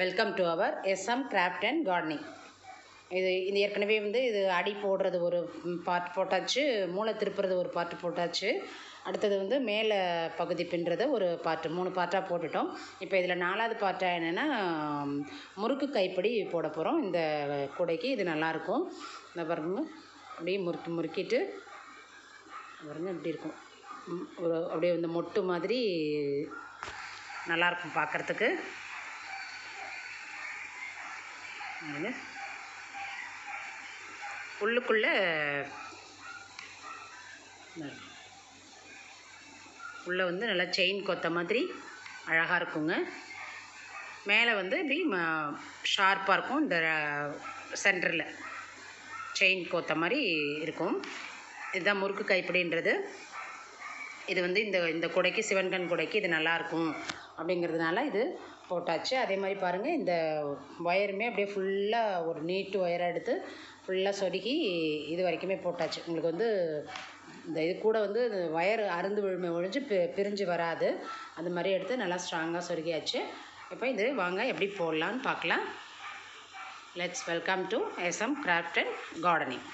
Welcome to our SM craft and gardening இது இது ஏற்கனவே வந்து இது அடி போடுறது ஒரு பார்ட் போட்டாச்சு மூளை திருப்புறது ஒரு பார்ட் போட்டாச்சு. அடுத்தது வந்து மேலே பகுதி பின்னுறது ஒரு பார்ட்டு மூணு பார்ட்டாக போட்டுட்டோம். இப்போ இதில் நாலாவது பார்ட்டாக என்னென்னா முறுக்கு கைப்படி போட போகிறோம் இந்த கூடைக்கு இது நல்லாயிருக்கும் இந்த பாருங்க அப்படியே முறுக்கி முறுக்கிட்டு பாருங்க இப்படி இருக்கும். ஒரு அப்படியே இந்த மொட்டு மாதிரி நல்லாயிருக்கும் பார்க்குறதுக்கு. உள்ளுக்குள்ளே உள்ளே வந்து நல்லா செயின் கொத்த மாதிரி அழகாக இருக்குங்க. மேலே வந்து இப்படி ஷார்ப்பாக இருக்கும். இந்த சென்டரில் செயின் கோத்த மாதிரி இருக்கும். இதுதான் முறுக்கு கைப்பிடின்றது. இது வந்து இந்த இந்த குடைக்கு சிவன்கண் குடைக்கு இது நல்லாயிருக்கும் அப்படிங்கிறதுனால இது போட்டாச்சு. அதே மாதிரி பாருங்கள் இந்த ஒயருமே அப்படியே ஃபுல்லாக ஒரு நீட்டு ஒயராக எடுத்து ஃபுல்லாக சொருகி இது வரைக்குமே போட்டாச்சு. உங்களுக்கு வந்து இந்த இது கூட வந்து ஒயர் அருந்து விழுமை ஒழிஞ்சு பி பிரிஞ்சு வராது. அந்த மாதிரி எடுத்து நல்லா ஸ்ட்ராங்காக சொருகியாச்சு இப்போ இது வாங்க எப்படி போடலான்னு பார்க்கலாம். Let's welcome to SM craft and gardening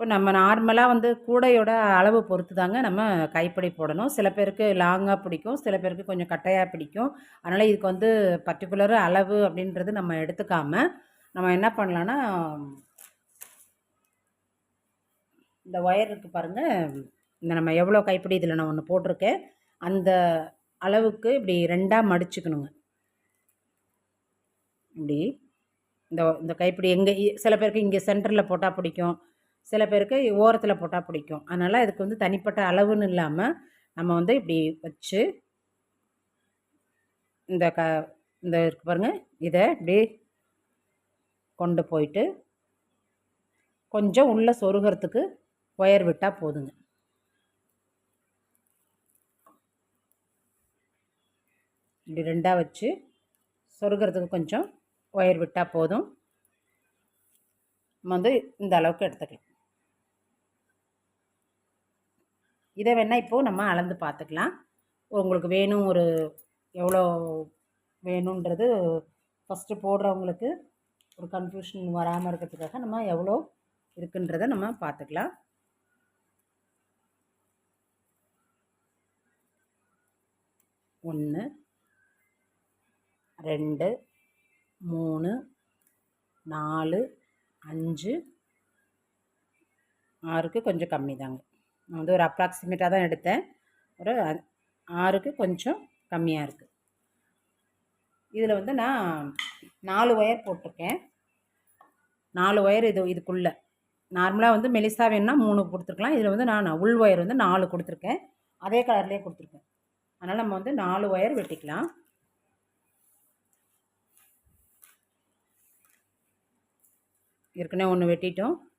இப்போ நம்ம நார்மலாக வந்து கூடையோட அளவு பொறுத்து தாங்க நம்ம கைப்பிடி போடணும். சில பேருக்கு லாங்காக பிடிக்கும் சில பேருக்கு கொஞ்சம் கட்டையாக பிடிக்கும். அதனால் இதுக்கு வந்து பர்டிகுலர் அளவு அப்படின்றது நம்ம எடுத்துக்காமல் நம்ம என்ன பண்ணலான்னா இந்த ஒயர் இருக்குது பாருங்கள் இந்த நம்ம எவ்வளோ கைப்பிடி இதில் நான் ஒன்று போட்டிருக்கேன். அந்த அளவுக்கு இப்படி ரெண்டாக மடிச்சுக்கணுங்க. இப்படி. இந்த இந்த கைப்பிடி எங்கே சில பேருக்கு இங்கே சென்டரில் போட்டால் பிடிக்கும். சில பேருக்கு ஓரத்தில் போட்டால் பிடிக்கும். அதனால் இதுக்கு வந்து தனிப்பட்ட அளவுன்னு இல்லாமல் நம்ம வந்து இப்படி வச்சு இந்த க இந்த இருக்கு பாருங்கள் இதை இப்படி கொண்டு போயிட்டு கொஞ்சம் உள்ளே சொருகிறதுக்கு ஒயர் விட்டால் போதுங்க. இப்படி ரெண்டாக வச்சு சொருகிறதுக்கு கொஞ்சம் ஒயர் விட்டால் போதும். நம்ம வந்து இந்த அளவுக்கு எடுத்துக்கலாம். இதை வேணால் இப்போது நம்ம அளந்து பார்த்துக்கலாம். உங்களுக்கு வேணும் ஒரு எவ்வளோ வேணுன்றது ஃபஸ்ட்டு போடுறவங்களுக்கு ஒரு கன்ஃபியூஷன் வராமல் இருக்கிறதுக்காக நம்ம எவ்வளோ இருக்குன்றதை நம்ம பார்த்துக்கலாம். ஒன்று ரெண்டு மூணு நாலு அஞ்சு ஆறுக்கு கொஞ்சம் கம்மி தாங்க நான் வந்து ஒரு அப்ராக்சிமேட்டாக தான் எடுத்தேன். ஒரு அ- ஆறுக்கு கொஞ்சம் கம்மியாக இருக்குது இதில் வந்து நான் நாலு ஒயர் போட்டிருக்கேன். நாலு ஒயர் இது இதுக்குள்ளே. நார்மலாக வந்து மெலிசா வேணும்னா மூணு கொடுத்துருக்கலாம். இதில் வந்து நான் உள் ஒயர் வந்து நாலு கொடுத்துருக்கேன். அதே கலர்லேயே கொடுத்துருக்கேன். அதனால் நம்ம வந்து நாலு ஒயர் வெட்டிக்கலாம். ஏற்கனவே ஒன்று வெட்டிட்டோம்.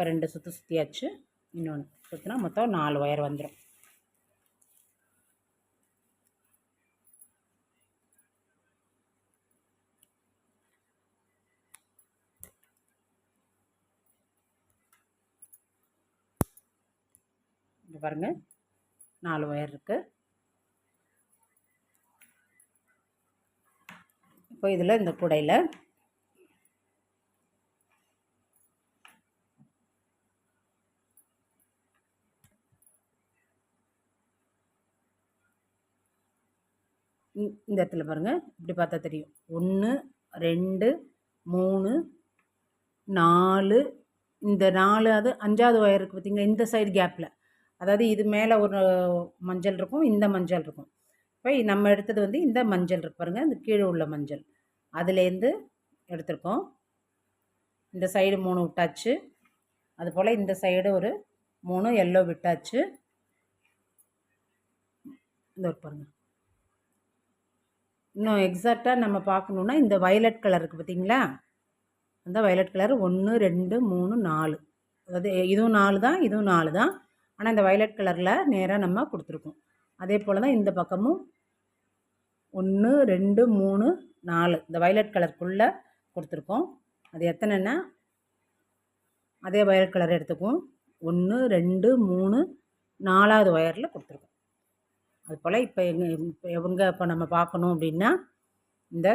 இப்போ ரெண்டு சுற்று சுற்றியாச்சு இன்னொன்று சுற்றினா மொத்தம் நாலு ஒயர் வந்துடும் இங்கே பாருங்கள் நாலு ஒயர் இருக்குது இப்போ இதில் இந்த கூடையில் இந்த இடத்துல பாருங்கள் இப்படி பார்த்தா தெரியும். ஒன்று ரெண்டு மூணு நாலு. இந்த நாலு அது அஞ்சாவது ஒயர் இருக்குது பார்த்திங்களா? இந்த சைடு கேப்பில் அதாவது இது மேலே ஒரு மஞ்சள் இருக்கும் இந்த மஞ்சள் இருக்கும். இப்போ நம்ம எடுத்தது வந்து இந்த மஞ்சள் இருக்கு பாருங்கள் இந்த கீழே உள்ள மஞ்சள். அதுலேருந்து எடுத்திருக்கோம். இந்த சைடு மூணு விட்டாச்சு. அதுபோல் இந்த சைடு ஒரு மூணு எல்லோ விட்டாச்சு. இந்த ஒரு பாருங்கள் இன்னும் எக்ஸாக்டாக நம்ம பார்க்கணுன்னா இந்த வயலட் கலர் இருக்குது பார்த்தீங்களா? அந்த வயலட் கலர் ஒன்று ரெண்டு மூணு நாலு. அதாவது இதுவும் நாலு தான் இதுவும் நாலு தான். ஆனால் இந்த வயலட் கலரில் நேராக நம்ம கொடுத்துருக்கோம். அதே போல் தான் இந்த பக்கமும் ஒன்று ரெண்டு மூணு நாலு. இந்த வயலட் கலருக்குள்ளே கொடுத்துருக்கோம். அது எத்தனைன்னா? அதே வயலட் கலர் எடுத்துக்கும் ஒன்று ரெண்டு மூணு நாலாவது ஒயரில் கொடுத்துருக்கோம். அது போல் இப்போ எங்க இப்போ எங்கே இப்போ நம்ம பார்க்கணும் அப்படின்னா இந்த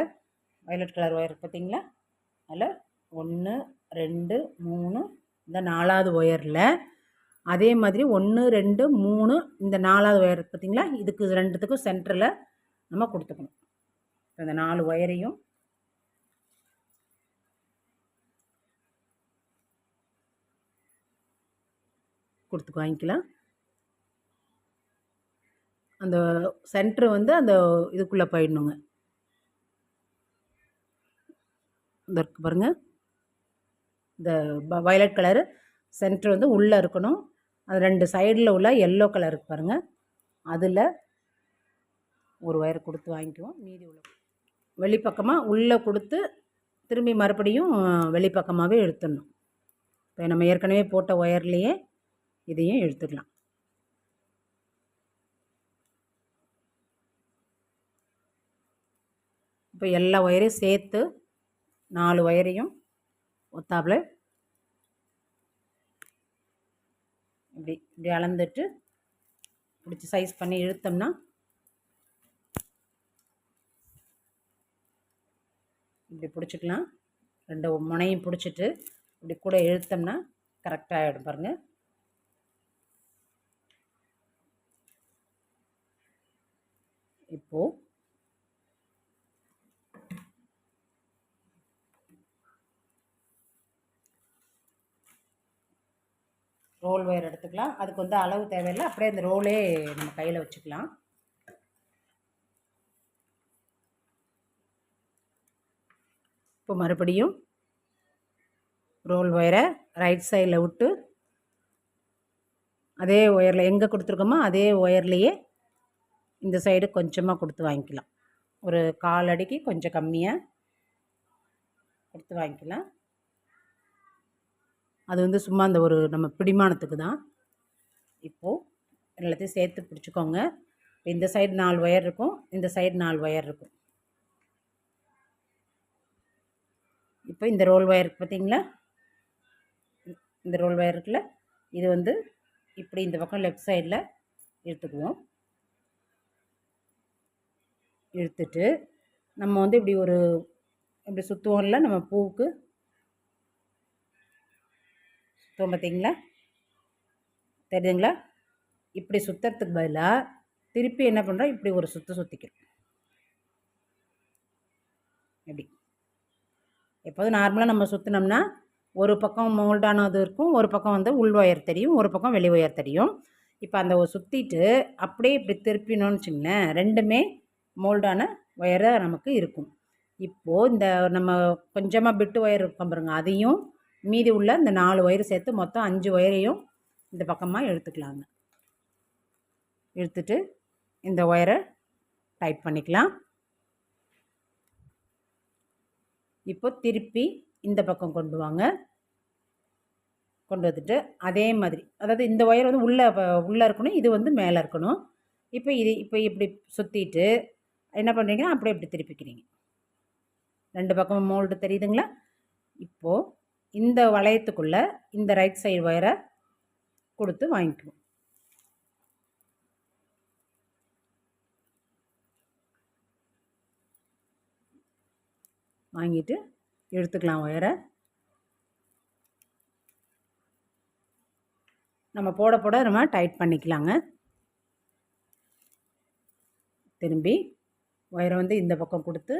வயலட் கலர் ஒயர் பார்த்தீங்களா அதில் ஒன்று ரெண்டு மூணு இந்த நாலாவது ஒயரில் அதே மாதிரி ஒன்று ரெண்டு மூணு இந்த நாலாவது ஒயர் பார்த்தீங்களா இதுக்கு ரெண்டுத்துக்கும் சென்டரில் நம்ம கொடுத்துக்கணும். இந்த நாலு ஒயரையும் கொடுத்து வாங்கிக்கலாம். அந்த சென்ட்ரு வந்து அந்த இதுக்குள்ளே போயிடணுங்க. இந்த இருக்கு பாருங்கள் இந்த வயலட் கலரு சென்ட்ரு வந்து உள்ளே இருக்கணும். அது ரெண்டு சைடில் உள்ள எல்லோ கலர் இருக்கு பாருங்கள் அதில் ஒரு ஒயர் கொடுத்து வாங்கிக்குவோம். மீதி உள்ள வெளிப்பக்கமாக உள்ளே கொடுத்து திரும்பி மறுபடியும் வெளிப்பக்கமாகவே இழுத்துடணும். இப்போ நம்ம ஏற்கனவே போட்ட ஒயர்லேயே இதையும் இழுத்துக்கலாம் இப்போ எல்லா ஒயரையும் சேர்த்து நாலு ஒயரையும் ஒத்தாப்பில் இப்படி இப்படி அளந்துட்டு பிடிச்சி சைஸ் பண்ணி இழுத்தோம்னா இப்படி பிடிச்சிக்கலாம். ரெண்டு முனையும் பிடிச்சிட்டு இப்படி கூட இழுத்தோம்னா கரெக்டாக ஆகிடும் பாருங்கள் இப்போது ரோல் ஒயர் எடுத்துக்கலாம். அதுக்கு வந்து அளவு தேவையில்லை. அப்படியே இந்த ரோலே நம்ம கையில் வச்சுக்கலாம். இப்போ மறுபடியும் ரோல் ஒயரை ரைட் சைடில் விட்டு அதே ஒயரில் எங்கே கொடுத்துருக்கோமோ அதே ஒயர்லேயே இந்த சைடு கொஞ்சமாக கொடுத்து வாங்கிக்கலாம். ஒரு கால் அடிக்கு கொஞ்சம் கம்மியாக கொடுத்து வாங்கிக்கலாம். அது வந்து சும்மா அந்த ஒரு நம்ம பிடிமானத்துக்கு தான். இப்போது எல்லாத்தையும் சேர்த்து பிடிச்சிக்கோங்க. இந்த சைடு நாலு ஒயர் இருக்கும். இந்த சைடு நாலு ஒயர் இருக்கும். இப்போ இந்த ரோல் ஒயர் பார்த்தீங்களா? இந்த ரோல் ஒயர் இருக்குல்ல? இது வந்து இப்படி இந்த பக்கம் லெஃப்ட் சைடில் இழுத்துக்குவோம். இழுத்துட்டு நம்ம வந்து இப்படி ஒரு இப்படி சுற்றுவோம்ல நம்ம பூவுக்கு. சுற்றுவோம் பார்த்தீங்களா? தெரியுதுங்களா? இப்படி சுற்றுறதுக்கு பதிலாக திருப்பி என்ன பண்ணுறோம் இப்படி ஒரு சுற்று சுற்றிக்கிறோம் எப்படி எப்போதும் நார்மலாக நம்ம சுற்றினோம்னா ஒரு பக்கம் மோல்டானது இருக்கும் ஒரு பக்கம் வந்து உள் ஒயர் தெரியும் ஒரு பக்கம் வெளி ஒயர் தெரியும். இப்போ அந்த சுற்றிட்டு அப்படியே இப்படி திருப்பினோன்னு வச்சுங்களேன் ரெண்டுமே மோல்டான ஒயராக நமக்கு இருக்கும். இப்போது இந்த நம்ம கொஞ்சமாக பிட்டு ஒயர் இருக்கோம் பாருங்க அதையும் மீதி உள்ள இந்த நாலு ஒயர் சேர்த்து மொத்தம் அஞ்சு ஒயரையும் இந்த பக்கமாக எடுத்துக்கலாங்க எடுத்துட்டு இந்த ஒயரை டைட் பண்ணிக்கலாம். இப்போ திருப்பி இந்த பக்கம் கொண்டு வாங்க. கொண்டு வந்துட்டு அதே மாதிரி அதாவது இந்த ஒயர் வந்து உள்ளே உள்ளே இருக்கணும் இது வந்து மேலே இருக்கணும். இப்போ இது இப்போ இப்படி சுற்றிட்டு என்ன பண்ணுறீங்கன்னா அப்படியே இப்படி திருப்பிக்கிறீங்க. ரெண்டு பக்கமும் மோல்டு தெரியுதுங்களா? இப்போது இந்த வளையத்துக்குள்ளே இந்த ரைட் சைடு ஒயரை கொடுத்து வாங்கிக்குவோம். வாங்கிட்டு எடுத்துக்கலாம் ஒயரை நம்ம போட போட நம்ம டைட் பண்ணிக்கலாங்க. திரும்பி ஒயரை வந்து இந்த பக்கம் கொடுத்து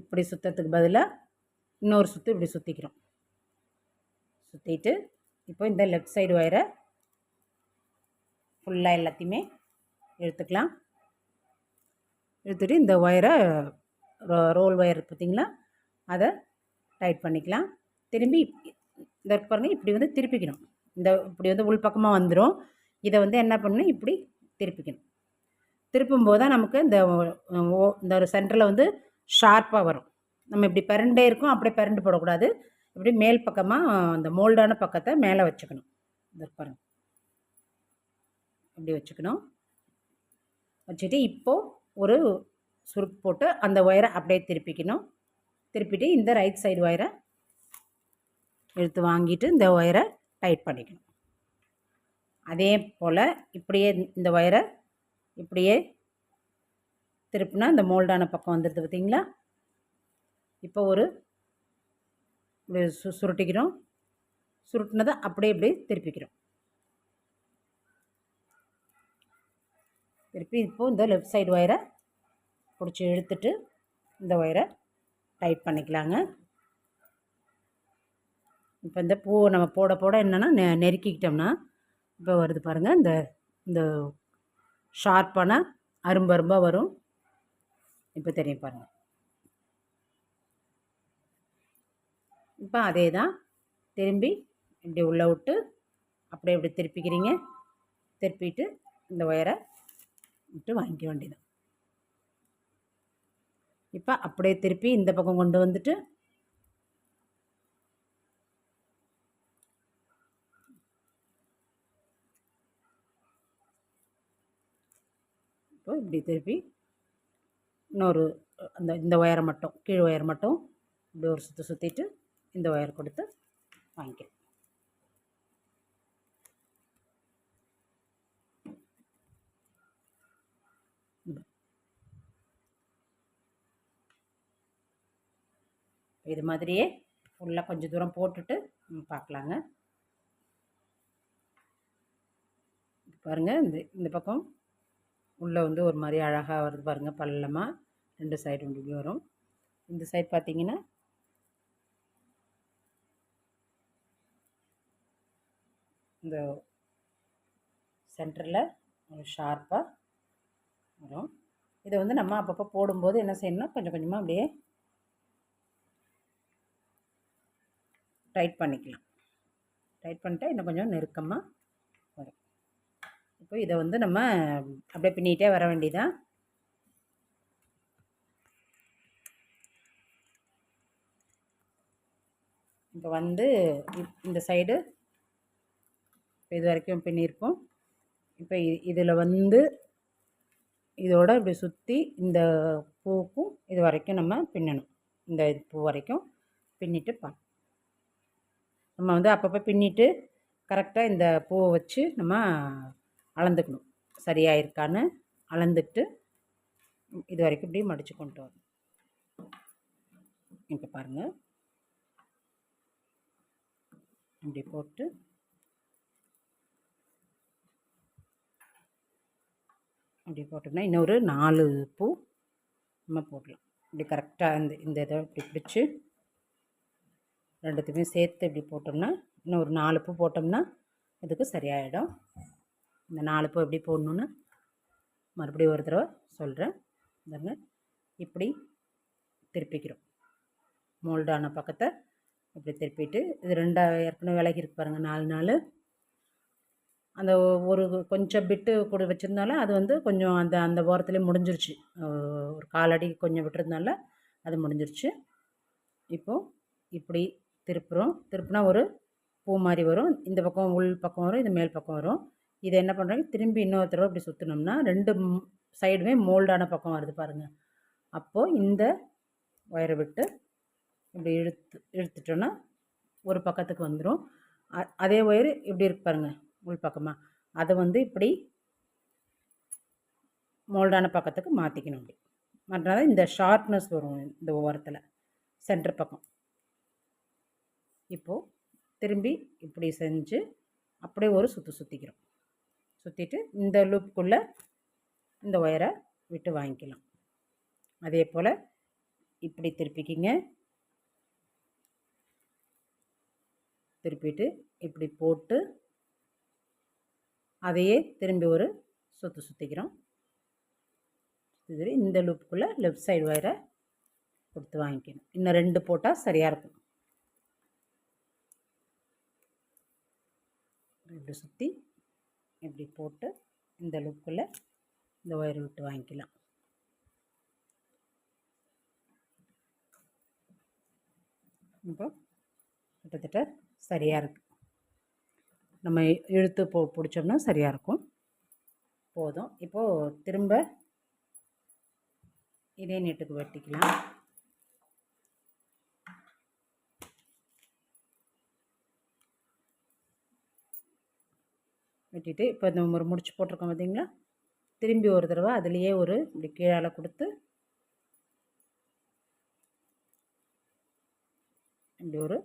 இப்படி சுற்றத்துக்கு பதிலாக இன்னொரு சுற்று இப்படி சுற்றிக்கிறோம் சுற்றிட்டு இப்போ இந்த லெஃப்ட் சைடு ஒயரை ஃபுல்லாக எல்லாத்தையுமே எடுத்துக்கலாம். எடுத்துகிட்டு இந்த ஒயரை ரோ ரோல் ஒயர் பார்த்திங்களா அதை டைட் பண்ணிக்கலாம். திரும்பி இந்த பாருங்க இப்படி வந்து திருப்பிக்கணும். இந்த இப்படி வந்து உள்பக்கமாக வந்துடும் இதை வந்து என்ன பண்ணணும்? இப்படி திருப்பிக்கணும். திருப்பும்போது தான் நமக்கு இந்த இந்த ஒரு சென்டரில் வந்து ஷார்ப்பாக வரும். நம்ம இப்படி பரண்டே இருக்கும் அப்படியே பரண்டு போடக்கூடாது. இப்படி மேல் பக்கமாக அந்த மோல்டான பக்கத்தை மேலே வச்சுக்கணும். இந்த பாருங்க. இப்படி வச்சுக்கணும். வச்சுட்டு இப்போது ஒரு சுருக்கு போட்டு அந்த ஒயரை அப்படியே திருப்பிக்கணும். திருப்பிட்டு இந்த ரைட் சைடு ஒயரை எடுத்து வாங்கிட்டு இந்த ஒயரை டைட் பண்ணிக்கணும். அதே போல் இப்படியே இந்த ஒயரை இப்படியே திருப்பினா இந்த மோல்டான பக்கம் வந்துடுது பார்த்தீங்களா? இப்போ ஒரு இப்படி சு சுருட்டிக்கிறோம். சுருட்டினதை அப்படியே இப்படி திருப்பிக்கிறோம் திருப்பி இப்போது இந்த லெஃப்ட் சைடு ஒயரை பிடிச்சி இழுத்துட்டு இந்த ஒயரை டைட் பண்ணிக்கலாங்க. இப்போ இந்த பூவை நம்ம போட போட என்னென்னா நெ நெருக்கிக்கிட்டோம்னா இப்போ வருது பாருங்கள் இந்த இந்த ஷார்ப்பான அரும்பரும்பாக வரும். இப்போ தெரியும் பாருங்கள் இப்போ அதே தான் திரும்பி இப்படி உள்ளே விட்டு அப்படியே இப்படி திருப்பிக்கிறீங்க. திருப்பிட்டு இந்த ஒயரை விட்டு வாங்கிக்க வேண்டியது இப்போ அப்படியே திருப்பி இந்த பக்கம் கொண்டு வந்துட்டு இப்போ இப்படி திருப்பி இன்னொரு அந்த இந்த ஒயரை மட்டும் கீழ் ஒயர் மட்டும் இப்படி ஒரு சுற்றி சுற்றிட்டு இந்த ஒயர் கொடுத்து வாங்கிக்கிறேன். இது மாதிரியே ஃபுல்லாக கொஞ்சம் தூரம் போட்டுட்டு பார்க்கலாங்க. பாருங்கள் இந்த இந்த பக்கம் உள்ளே வந்து ஒரு மாதிரி அழகாக வருது பாருங்கள் பள்ளமாக ரெண்டு சைடு இப்படி வரும். இந்த சைடு பார்த்தீங்கன்னா இந்த சென்டரில் ஒரு ஷார்ப்பாக வரும். இதை வந்து நம்ம அப்பப்போ போடும்போது என்ன செய்யணும்னா கொஞ்சம் கொஞ்சமாக அப்படியே டைட் பண்ணிக்கலாம். டைட் பண்ணிட்டா இன்னும் கொஞ்சம் நெருக்கமாக வரும். இப்போ இதை வந்து நம்ம அப்படியே பின்னிகிட்டே வர வேண்டியதான் இப்போ வந்து இந்த சைடு இது வரைக்கும் பின்னியிருப்போம் இப்போ இதில் வந்து இதோட இப்படி சுற்றி இந்த பூக்கும் இது வரைக்கும் நம்ம பின்னணும். இந்த பூ வரைக்கும் பின்னிட்டு பா நம்ம வந்து அப்பப்போ பின்னிட்டு கரெக்டாக இந்த பூவை வச்சு நம்ம அளந்துக்கணும். சரியாக இருக்கான்னு அளந்துட்டு இது வரைக்கும் இப்படி மடித்து கொண்டு வரணும். இப்போ பாருங்கள் இப்படி போட்டு அப்படி போட்டோம்னா இன்னொரு நாலு பூ நம்ம போடலாம். இப்படி கரெக்டாக இந்த இந்த இதை இப்படி பிடிச்சி ரெண்டுத்தையுமே சேர்த்து இப்படி போட்டோம்னா இன்னும் ஒரு நாலு பூ போட்டோம்னா இதுக்கு சரியாயிடும். இந்த நாலு பூ எப்படி போடணுன்னு மறுபடியும் ஒரு தடவை சொல்கிறேன் பாருங்க. இப்படி திருப்பிக்கிறோம். மோல்டான பக்கத்தை இப்படி திருப்பிட்டு இது ரெண்டாக ஏற்கனவே விலகி இருக்கு பாருங்கள் நாலு நாள். அந்த ஒரு கொஞ்சம் பிட்டு கூட வச்சுருந்தாலும் அது வந்து கொஞ்சம் அந்த அந்த ஓரத்துலேயே முடிஞ்சிருச்சு. ஒரு காலடி கொஞ்சம் விட்டுருந்தால அது முடிஞ்சிருச்சு. இப்போது இப்படி திருப்புறோம். திருப்பினா ஒரு பூ மாதிரி வரும். இந்த பக்கம் உள் பக்கம் வரும் இது மேல் பக்கம் வரும். இதை என்ன பண்ணுறாங்க திரும்பி இன்னொரு தடவை இப்படி சுற்றினோம்னா ரெண்டு சைடுமே மோல்டான பக்கம் வருது பாருங்கள் அப்போது இந்த ஒயரை விட்டு இப்படி இழுத்து இழுத்துட்டோன்னா ஒரு பக்கத்துக்கு வந்துடும் அதே ஒயர் இப்படி இருக்கு பாருங்கள் உள் பக்கமாக அதை வந்து இப்படி மோல்டான பக்கத்துக்கு மாற்றிக்கணும் அப்படி மாற்றினா இந்த ஷார்ப்னஸ் வரும் இந்த ஓரத்தில் சென்டர் பக்கம். இப்போது திரும்பி இப்படி செஞ்சு அப்படியே ஒரு சுற்று சுற்றிக்கிறோம் சுற்றிட்டு இந்த லூப்புக்குள்ளே இந்த ஒயரை விட்டு வாங்கிக்கலாம். அதே போல் இப்படி திருப்பிக்கிங்க. திருப்பிட்டு இப்படி போட்டு அதையே திரும்பி ஒரு சுற்று சுற்றிக்கிறோம் இந்த லூப்புக்குள்ளே லெஃப்ட் சைடு ஒயரை கொடுத்து வாங்கிக்கணும். இன்னும் ரெண்டு போட்டால் சரியாக இருக்கும். இப்படி சுற்றி இப்படி போட்டு இந்த லூப்புக்குள்ளே இந்த ஒயர் விட்டு வாங்கிக்கலாம். இப்போ கிட்டத்தட்ட சரியாக இருக்குது நம்ம இழுத்து போ பிடிச்சோம்னா சரியாக இருக்கும். போதும். இப்போது திரும்ப இதே நீட்டுக்கு வெட்டிக்கலாம். வெட்டிட்டு இப்போ இந்த ஒரு முடிச்சு போட்டிருக்கோம் பார்த்தீங்களா? திரும்பி ஒரு தடவை அதுலேயே ஒரு இப்படி கீழால் கொடுத்து இப்படி ஒரு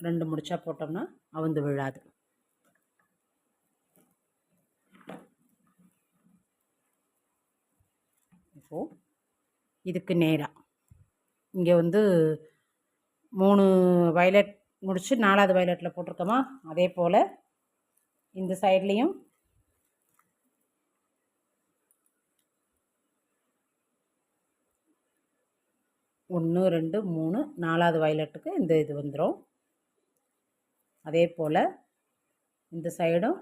ரெண்டு முடிச்சா போட்டோம்னா அவுந்து விழாது. இப்போது இதுக்கு நேராக இங்கே வந்து மூணு வயலட் முடித்து நாலாவது வயலட்டில் போட்டிருக்கோமா அதே போல் இந்த சைட்லேயும் ஒன்று ரெண்டு மூணு நாலாவது வயலட்டுக்கு இந்த இது வந்துடும் அதே போல் இந்த சைடும்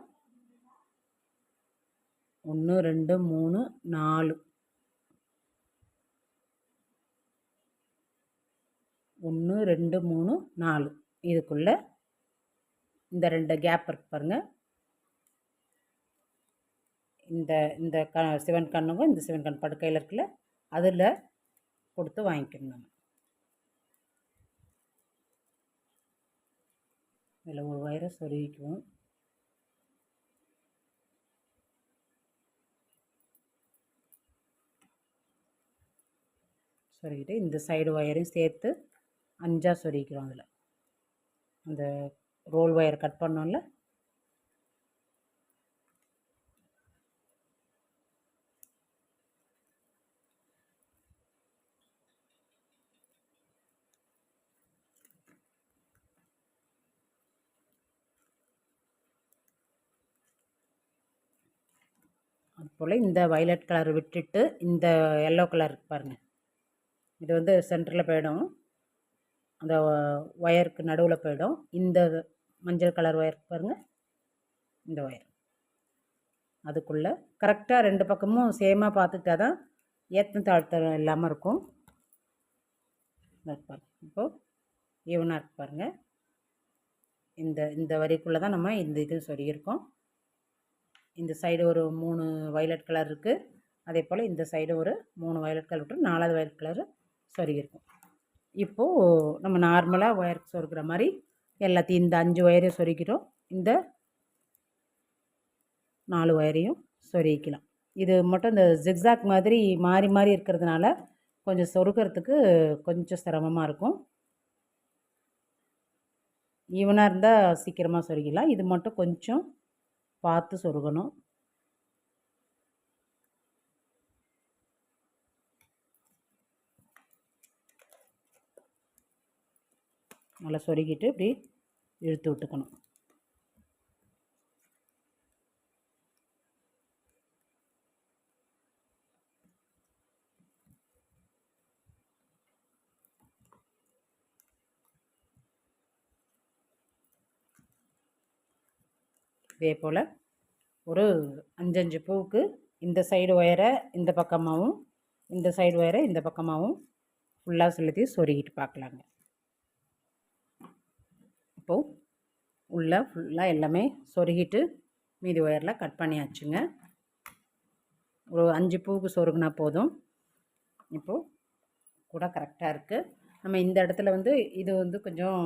ஒன்று ரெண்டு மூணு நாலு. ஒன்று ரெண்டு மூணு நாலு. இதுக்குள்ளே இந்த ரெண்டு கேப் இருக்கு பாருங்கள் இந்த இந்த க சிவன் கண்ணுக்கும் இந்த சிவன் கண் படுக்கையில் இருக்குல்ல அதில் கொடுத்து வாங்கிக்கணும் நம்ம இதில் ஒரு வயரை சொருகிக்குவோம் சொருகிட்டு இந்த சைடு ஒயரையும் சேர்த்து அஞ்சாக சொருகிக்கிறோம் அதில் அந்த ரோல் ஒயர் கட் பண்ணோம்ல அதுபோல் இந்த வயலட் கலர் விட்டுட்டு இந்த எல்லோ கலர் பாருங்கள் இது வந்து சென்டரில் போயிடும். அந்த ஒயருக்கு நடுவில் போயிடும். இந்த மஞ்சள் கலர் ஒயர் பாருங்கள் இந்த ஒயர் அதுக்குள்ளே கரெக்டாக ரெண்டு பக்கமும் சேமாக பார்த்துட்டா தான் ஏற்றம் தாழ்த்தம் இல்லாமல் இருக்கும். பாருங்கள் இப்போது ஈவனாக இருக்கு பாருங்கள் இந்த இந்த வரிக்குள்ளே தான் நம்ம இந்த இது சொல்லியிருக்கோம். இந்த சைடு ஒரு மூணு வயலட் கலர் இருக்குது அதே போல் இந்த சைடு ஒரு மூணு வயலட் கலர் விட்டு நாலாவது வயலட் கலர் சொருகியிருக்கும் இப்போது நம்ம நார்மலாக ஒயர் சொருக்கிற மாதிரி எல்லாத்தையும் இந்த அஞ்சு ஒயரையும் சொருக்கிறோம் இந்த நாலு ஒயரையும் சொருகிக்கலாம். இது மட்டும் இந்த ஜிக்ஸாக் மாதிரி மாறி மாறி இருக்கிறதுனால கொஞ்சம் சொருக்கிறதுக்கு கொஞ்சம் சிரமமாக இருக்கும். ஈவனாக இருந்தால் சீக்கிரமாக சொருகிடலாம். இது மட்டும் கொஞ்சம் பார்த்து சொருகணும். நல்லா சொருகிட்டு இப்படி இழுத்து விட்டுக்கணும். இதே போல் ஒரு அஞ்சஞ்சு பூவுக்கு இந்த சைடு ஒயரை இந்த பக்கமாகவும் இந்த சைடு ஒயரை இந்த பக்கமாகவும் ஃபுல்லாக செலுத்தி சொருகிட்டு பார்க்கலாங்க இப்போது உள்ளே ஃபுல்லாக எல்லாமே சொருகிட்டு மீதி ஒயரில் கட் பண்ணியாச்சுங்க. ஒரு அஞ்சு பூவுக்கு சொருகுனா போதும். இப்போது கூட கரெக்டாக இருக்குது நம்ம இந்த இடத்துல வந்து இது வந்து கொஞ்சம்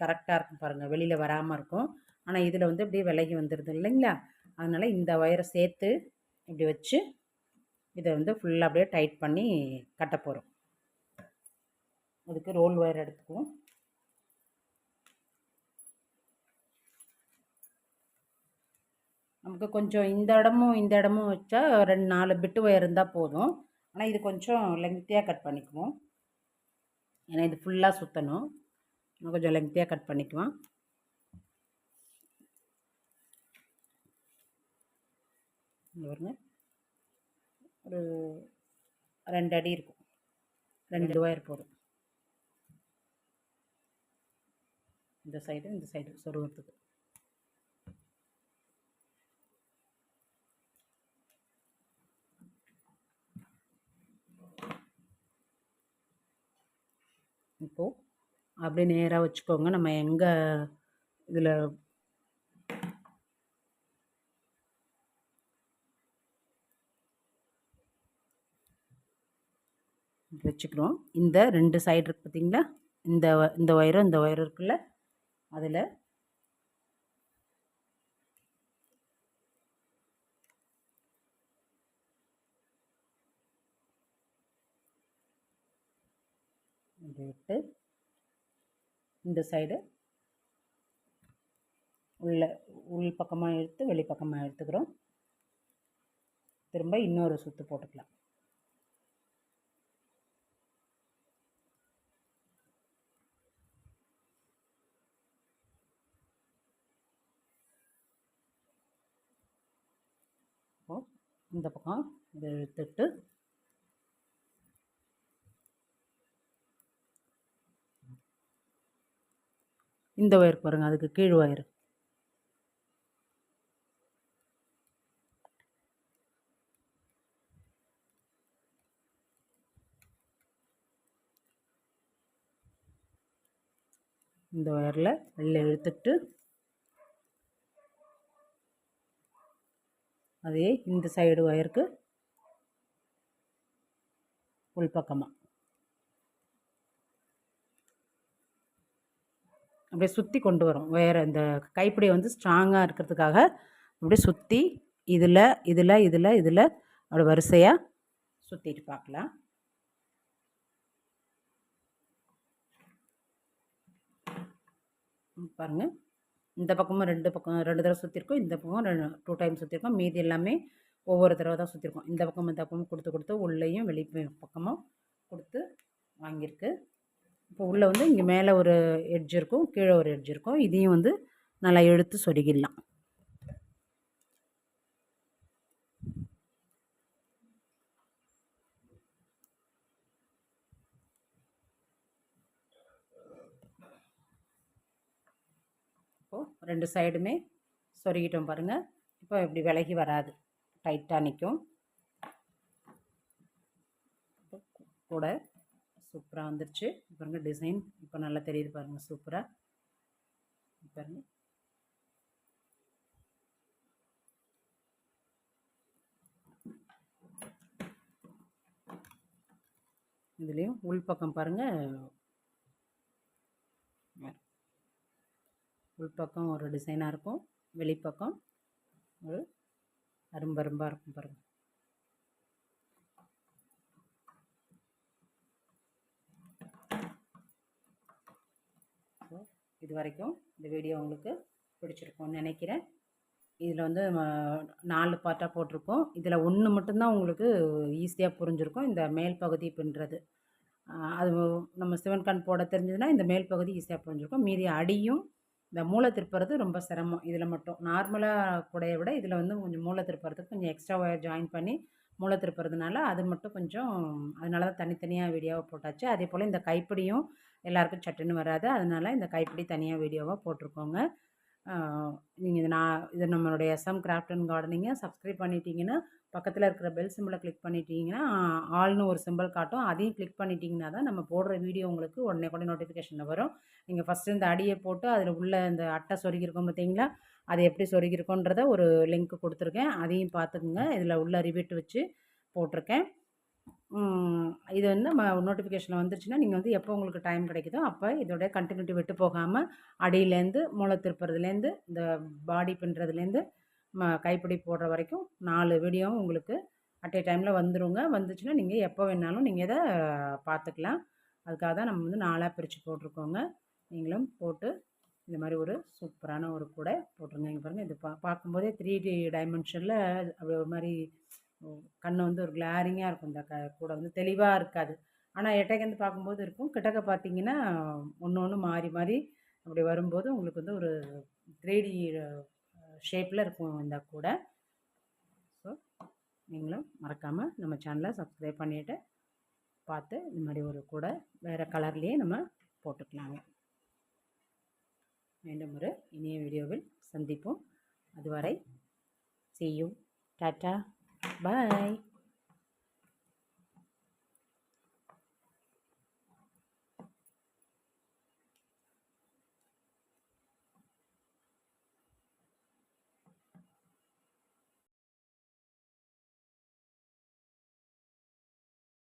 கரெக்டாக இருக்கும் பாருங்கள் வெளியில் வராமல் இருக்கும். ஆனால் இதில் வந்து அப்படியே விலகி வந்துடுது இல்லைங்களா? அதனால் இந்த ஒயரை சேர்த்து இப்படி வச்சு இதை வந்து ஃபுல்லாக அப்படியே டைட் பண்ணி கட்ட போகிறோம் அதுக்கு ரோல் ஒயர் எடுத்துக்குவோம். நமக்கு கொஞ்சம் இந்த இடமும் இந்த இடமும் வச்சா ரெண்டு நாலு பிட்டு ஒயர் இருந்தால் போதும். ஆனால் இது கொஞ்சம் லெங்க்த்தியாக கட் பண்ணிக்குவோம். ஏன்னா இது ஃபுல்லாக சுற்றணும் கொஞ்சம் லெங்க்த்தியாக கட் பண்ணிக்குவேன் பாருங்க. ஒரு ரெண்டு அடி இருக்கும். ரெண்டு ஒயர் போதும் இந்த சைடு இந்த சைடு சொருகிறதுக்கு. இப்போது அப்படியே நேராக வச்சுக்கோங்க. நம்ம எங்கே இதில் இப்படி வச்சுக்கிறோம். இந்த ரெண்டு சைடு இருக்குது பார்த்திங்களா இந்த இந்த ஒயரும் இந்த ஒயரும் இருக்குல்ல? அதில் விட்டு இந்த சைடு உள்ள உள் பக்கமாக எடுத்து வெளிப்பக்கமாக எடுத்துக்கிறோம். திரும்ப இன்னொரு சுற்று போட்டுக்கலாம். இந்த பக்கம் இதை எடுத்துட்டு இந்த ஒயர் பாருங்கள் அதுக்கு கீழ் ஒயர் இந்த ஒயரில் வெளில இழுத்துட்டு அதே இந்த சைடு ஒயருக்கு உள்பக்கமாக அப்படியே சுற்றி கொண்டு வரும். வேறு இந்த கைப்பிடி வந்து ஸ்ட்ராங்காக இருக்கிறதுக்காக அப்படியே சுற்றி இதில் இதில் இதில் இதில் அப்படி வரிசையாக சுற்றிட்டு பார்க்கலாம். பாருங்கள் இந்த பக்கமும் ரெண்டு பக்கம் ரெண்டு தடவை சுற்றிருக்கோம் இந்த பக்கம் ரெண்டு டூ டைம் சுற்றிருக்கோம் மீதி எல்லாமே ஒவ்வொரு தடவை தான் சுற்றிருக்கோம் இந்த பக்கம் இந்த பக்கமும் கொடுத்து கொடுத்து உள்ளேயும் வெளி பக்கமும் கொடுத்து வாங்கியிருக்கு. இப்போ உள்ளே வந்து இங்கே மேலே ஒரு எட்ஜ் இருக்கும் கீழே ஒரு எட்ஜ் இருக்கும். இதையும் வந்து நல்லா இழுத்து சொருகிடலாம் இப்போது ரெண்டு சைடுமே சொருகிட்டோம் பாருங்கள் இப்போ இப்படி விலகி வராது. டைட்டாக நிற்கும் கூட சூப்பராக வந்துருச்சு. பாருங்கள் டிசைன் இப்போ நல்லா தெரியுது பாருங்கள் சூப்பராக பாருங்கள் இதுலேயும் உள்பக்கம் பாருங்கள் உள்பக்கம் ஒரு டிசைனாக இருக்கும் வெளிப்பக்கம் ஒரு அரும்பரும்பாக இருக்கும் பாருங்கள் இது வரைக்கும் இந்த வீடியோ உங்களுக்கு பிடிச்சிருக்கும்னு நினைக்கிறேன். இதில் வந்து நாலு பார்ட்டாக போட்டிருக்கோம். இதில் ஒன்று மட்டும்தான் உங்களுக்கு ஈஸியாக புரிஞ்சிருக்கும் இந்த மேல் பகுதி பின்னுறது. அது நம்ம சிவன் கண் போட தெரிஞ்சதுன்னா இந்த மேல் பகுதி ஈஸியாக புரிஞ்சிருக்கும். மீதி அடியும் இந்த மூளை திருப்புறது ரொம்ப சிரமம். இதில் மட்டும். நார்மலாக கூடைய விட இதில் வந்து கொஞ்சம் மூளை திருப்புறதுக்கு கொஞ்சம் எக்ஸ்ட்ரா ஒயர் ஜாயின் பண்ணி மூளை திருப்புறதுனால அது மட்டும் கொஞ்சம் அதனால தான் தனித்தனியாக வீடியோவாக போட்டாச்சு. அதே போல் இந்த கைப்பிடியும் எல்லாருக்கும் சட்டுன்னு வராது. அதனால் இந்த கைப்பிடி தனியாக வீடியோவாக போட்டிருக்கோங்க. நீங்கள் இது நான் இது நம்மளுடைய எஸ்எம் கிராஃப்ட் அண்ட் கார்டனிங்கை சப்ஸ்கிரைப் பண்ணிட்டீங்கன்னா பக்கத்தில் இருக்கிற பெல் சிம்பிளை கிளிக் பண்ணிட்டீங்கன்னா ஆல்னு ஒரு சிம்பிள் காட்டும் அதையும் கிளிக் பண்ணிட்டீங்கன்னா தான் நம்ம போடுற வீடியோ உங்களுக்கு உடனே கூட நோட்டிஃபிகேஷனில் வரும். நீங்கள் ஃபஸ்ட்டு இந்த அடியை போட்டு அதில் உள்ள இந்த அட்டை சொருகிருக்கோம் பார்த்தீங்களா அது எப்படி சொருகிருக்கோன்றத ஒரு லிங்க் கொடுத்துருக்கேன் அதையும் பார்த்துக்குங்க இதில் உள்ள ரிவிட் வச்சு போட்டிருக்கேன். இது வந்து நம்ம நோட்டிஃபிகேஷனில் வந்துருச்சுன்னா நீங்கள் வந்து எப்போ உங்களுக்கு டைம் கிடைக்குதோ அப்போ இதோடைய கண்டினியூட்டி விட்டு போகாமல் அடியிலேருந்து மூளை திருப்புறதுலேருந்து இந்த பாடி பின்னுறதுலேருந்து ம கைப்பிடி போடுற வரைக்கும் நாலு வீடியோவும் உங்களுக்கு அட் ஏ டைமில் வந்துருங்க. வந்துச்சுன்னா நீங்கள் எப்போ வேணாலும் நீங்கள் இதை பார்த்துக்கலாம். அதுக்காக தான் நம்ம வந்து நாளாக பிரித்து போட்டிருக்கோங்க. நீங்களும் போட்டு இந்த மாதிரி ஒரு சூப்பரான ஒரு கூடை போட்டுருங்க. இங்கே பாருங்கள் இது பா பார்க்கும்போதே த்ரீ டி டைமென்ஷனில் அப்படி ஒரு மாதிரி கண் வந்து ஒரு கிளாரிங்காக இருக்கும் இந்த க கூட வந்து. தெளிவாக இருக்காது. ஆனால் எட்டைக்கந்து பார்க்கும்போது இருக்கும். கிட்டக்க பார்த்தீங்கன்னா ஒன்று ஒன்று மாறி மாறி அப்படி வரும்போது உங்களுக்கு வந்து ஒரு த்ரீ டி ஷேப்பில் இருக்கும் இந்த கூடை. ஸோ நீங்களும் மறக்காமல் நம்ம சேனலை சப்ஸ்கிரைப் பண்ணிவிட்டு பார்த்து இந்த மாதிரி ஒரு கூடை வேறு கலர்லேயே நம்ம போட்டுக்கலாங்க. மீண்டும் ஒரு இனிய வீடியோவில் சந்திப்போம். அதுவரை செய்யும் டாட்டா Bye.